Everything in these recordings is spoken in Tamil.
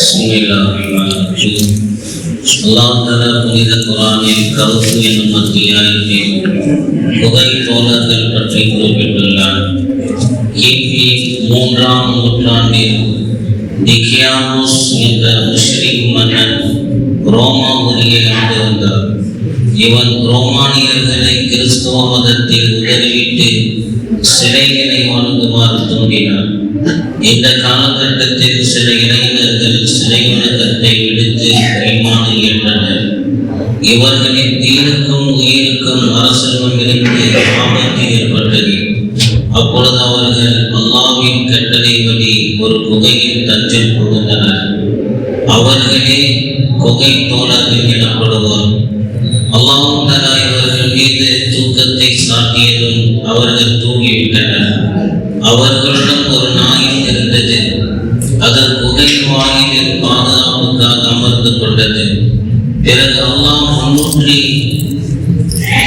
பிஸ்மில்லாஹிர்ரஹ்மானிர்ரஹீம் அல்லாஹ் தஆலா புனித குரானில் கவுஃப் என்னும் அத்தியாயத்தில் புகை தோழர்கள் பற்றி குறிப்பிட்டுள்ளார் கிபி மூன்றாம் நூற்றாண்டில் டிகியானோஸ் என்ற முஸ்லிம் மன்னன் ரோமாபுரியை ஆண்டு வந்தார் இவன் ரோமானியர்களை கிறிஸ்துவ மதத்தில் உதவிவிட்டு சிலைகளை வணங்குமாறு தூண்டினார் இந்த காலகட்டத்தில் சில இளைஞர்கள் சிலை விடுத்து கைமாறு இவர்களின் தீருக்கும் உயிருக்கும் அரசனும் ஆபத்து ஏற்பட்டது. அப்பொழுது அவர்கள் அல்லாவின் கட்டளைப்படி ஒரு குகையில் தஞ்சம் புகுந்தனர். அவர்களே குகை தோழர்கள் எனப்படுவார். அல்லாஹ் தலா இவர்கள் மீது தூக்கத்தை சாட்டியதும் அவர்கள் தூங்கிவிட்டனர். அவர்களிடம் ஒரு நாய் இருந்தது. பிறகு அல்லாம் முன்னூற்றி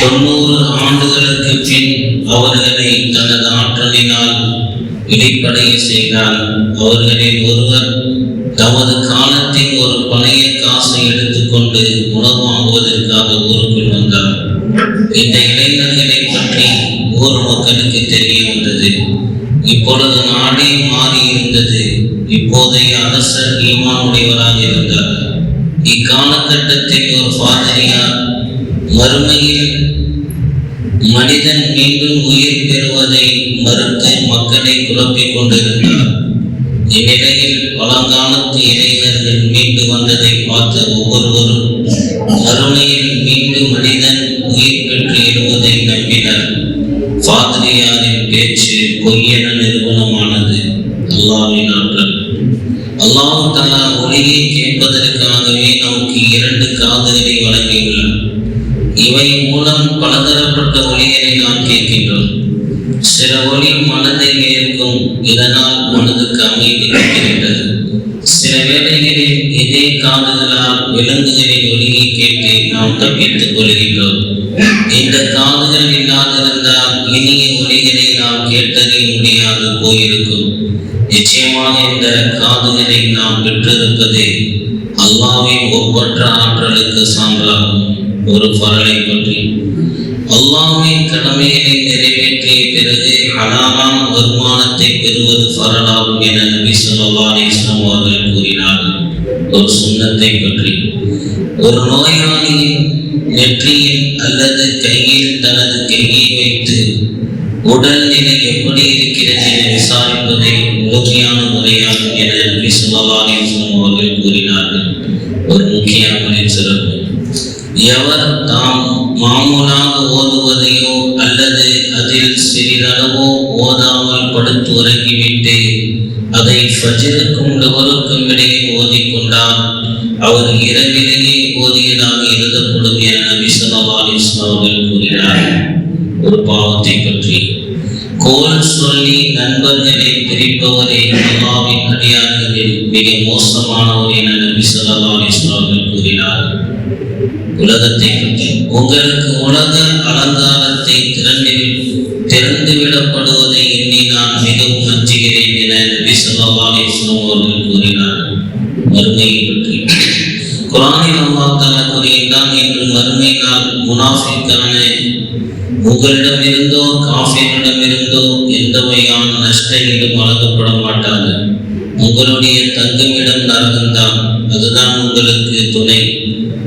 தொண்ணூறு ஆண்டுகளுக்கு பின் அவர்களை தனது ஆற்றலினால் இடைப்படைய செய்தார். அவர்களில் ஒருவர் தமது காலத்தில் ஒரு பழைய காசை எடுத்துக்கொண்டு உணவு வாங்குவதற்காக ஊருக்குள் வந்தார். இந்த இளைஞர்களை பற்றி ஊர் மக்களுக்கு தெரிய வந்தது. இப்பொழுது நாடே மாறி இருந்தது. இப்போதைய அரசர் ஈமானுடையவராக இருந்தார். இக்காலகட்டத்தில் ஒரு பாதிரியார் மறுமையில் மனிதன் மீண்டும் உயிர் பெறுவதை மறுத்து மக்களை குழப்பிக் கொண்டிருந்தார். இந்நிலையில் பழங்காலத்து இளைஞர்கள் மீண்டு வந்ததை பார்த்த ஒவ்வொருவரும் மறுமையில் மீண்டும் மனிதன் உயிர் பெற்று எழுவதை நம்பினர். பாதிரியாரின் பேச்சு பொய்யென நிறுவனமானது. அல்லாவின் ஆற்றல். அல்லாஹ் தாலா ஒளியை கேட்பதற்காகவே நமக்கு இரண்டு காதுகளை வழங்கியுள்ளார் இவை மூலம் பலதரப்பட்ட ஒளிகளை நாம் கேட்கின்றோம். சில ஒளி மனதை ஏற்கும் இதனால் மனதுக்கு அமைதி கிடைக்கின்றது. சில வேளைகளில் இதே காதுகளால் விலங்குகளின் ஒளியை கேட்டு இனிய ஒளிகளை நாம் கேட்டறிய முடியாது போயிருக்கும். நிச்சயமாக இந்த காதுகளை நாம் பெற்றிருப்பதே அல்லாவின் ஒப்பற்ற ஆற்றலுக்கு சான்றாகும் ஒரு பரலை பற்றி. அல்லாவின் கடமைகளை நிறைவேற்றிய பிறகு ஹலாலான வருமானத்தை பெறுவது பரலாகும் என நபி ஸல்லல்லாஹு அலைஹி அவர்கள் கூறினார்கள். ஒரு சுண்ணத்தை பற்றி. ஒரு நோயாளியின் நெற்றியில் அல்லது கையில் தனது கையை வைத்து உடல்நிலை எப்படி இருக்கிறது என விசாரிப்பதை உறுதியான முறையாகும் என நபி ஸல்லல்லாஹு அவர்கள் கூறினார்கள். ஒரு முக்கிய அமலின் சிறப்பு. எவர் தாம் மாமூலாக ஓதுவதையோ அல்லது அதில் சிறிதளவோ ஓதாமல் படுத்து உறங்கிவிட்டு அதை ஃபஜருக்கும் லவருக்கும் இடையே ஓதிக்கொண்டால் அவர் இரவிலேயே ஓதியதாக எழுதப்படும் பற்றி கோல் சொல்லி நண்பர்களை பிரிப்பவரே அல்லாவின் அடியார்களில் மிக மோசமானவர் என நபி சொல்லா அலைஹி கூறினார். உலகத்தை பற்றி உங்களுக்கு உலக அலங்காரத்தை திறந்து திறந்து விடப்படுவதை எண்ணி நான் மிகவும் அஞ்சுகிறேன் என நபி சொல்லா அலிஸ்லாம் அவர்கள் கூறினார். மறுமையை பற்றி. குரானில் அல்லாஹ் தஆலா கூறுகின்றான் என்று மறுமை நாள் முனாஃபிக்கான உங்களிடமிருந்தோ காஃபியிடமிருந்தோ எந்த வகையான நஷ்டங்களும் வழங்கப்பட மாட்டாங்க உங்களுடைய தங்குமிடம் நரகம்தான். அதுதான் உங்களுக்கு துணை.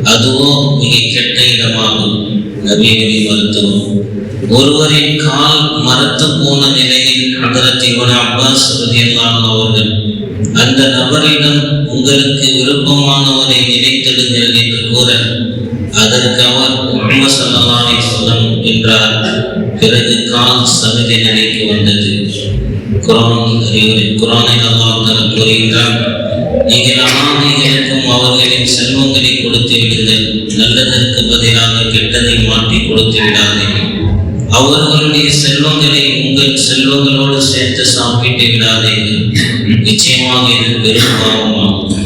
அதுவோ மிக கெட்ட இடமாகும். நவீனவி மருத்துவம் ஒருவரின் கால் மரத்து போன நிலையில் ஹதரத் இவன் அப்பாஸ் அவர்கள் அந்த நபரிடம் உங்களுக்கு விருப்பமானவரை நினைத்திடுங்கள் என்று கூற அதற்கு அவர் முஹம்மது ஸல்லல்லாஹு அலைஹி வஸல்லம் என்றார். பிறகு கால் சமிதி நிலைக்கு வந்தது. குரான் அறிவுரை குரானில் அல்லாஹ் தஆலா கூறுகின்றார் நீங்கள் அனாதைகளுக்கும் அவர்களின் செல்வங்களை கொடுத்து விடுங்கள். நல்லதற்கு பதிலாக கெட்டதை மாற்றி கொடுத்து விடாதீர்கள் அவர்களுடைய செல்வங்களை உங்கள் செல்வங்களோடு சேர்த்து சாப்பிட்டு விடாதீர்கள் நிச்சயமாக இது பெரும் பாவமாகும்